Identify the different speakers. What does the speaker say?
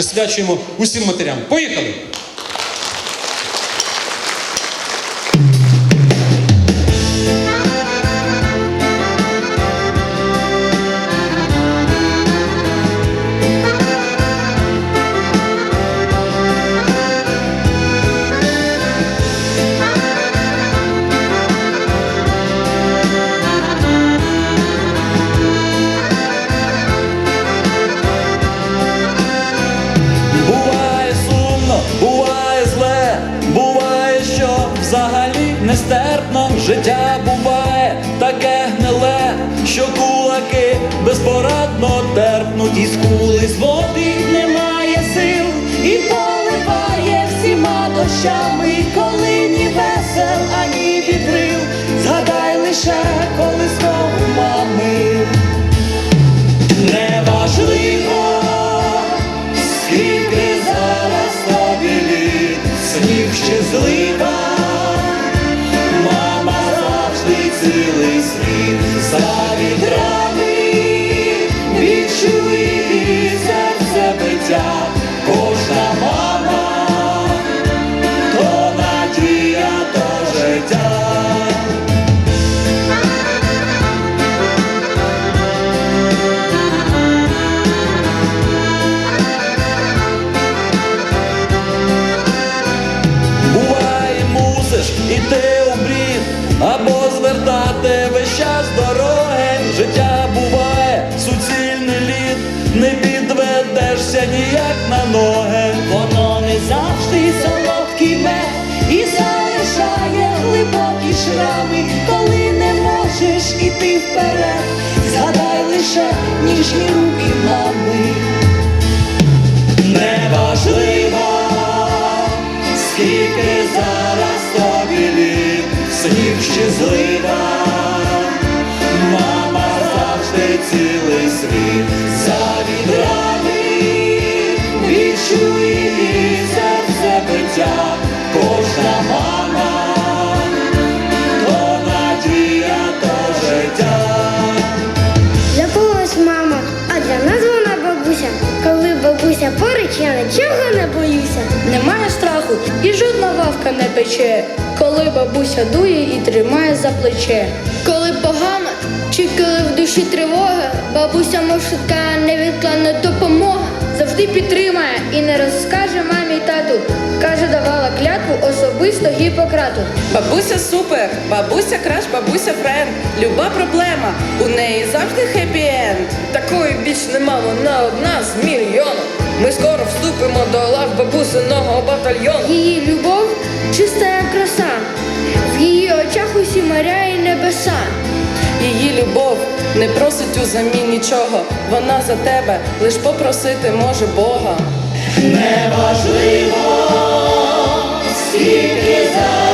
Speaker 1: присвячуємо усім матерям. Поїхали!
Speaker 2: Нестерпно життя буває таке гниле, що кулаки безпорадно терпнуть і скули з води немає сил і поливає всіма дощами, коли ні весел, ані вітрил. Згадай лише, коли знову мами. Неважливо, скільки зараз тобі літ, сніг щаслива, мама цілий світ. За вітрами, відчує її серце биття, кожна мама, то надія, то життя. Буває, мусиш іти у брід, або звертати весь час дороги. Життя буває, суцільний лід, не підведешся ніяк на ноги. Воно не завжди солодкий мед і залишає глибокі шрами, коли не можеш іти вперед. Згадай лише ніжні руки мами. Неважливо, скільки зараз сніг щаслива, мама завжди цілий світ за вітрами, відчує її серце биття, кожна мама, то надія, то життя.
Speaker 3: Для когось мама, а для нас вона бабуся. Коли бабуся поруч, я нічого не боюся.
Speaker 4: Немає страху і жодна лавка не пече, коли бабуся дує і тримає за плече. Коли погано, чи коли в душі тривога, бабуся мовшитка невідкладна допомога. Завжди підтримає і не розкаже мамі й тату. Каже, давала клятву особисто Гіппократу.
Speaker 5: Бабуся супер, бабуся краш, бабуся френд. Люба проблема, у неї завжди хеппі-енд.
Speaker 6: Такої більш нема, вона одна з мільйону. Ми скоро вступимо до лав бабусиного батальйону.
Speaker 4: Її любов небеса.
Speaker 5: Її любов не просить у замін нічого. Вона за тебе лиш попросити може Бога.
Speaker 2: Неважливо, скільки зараз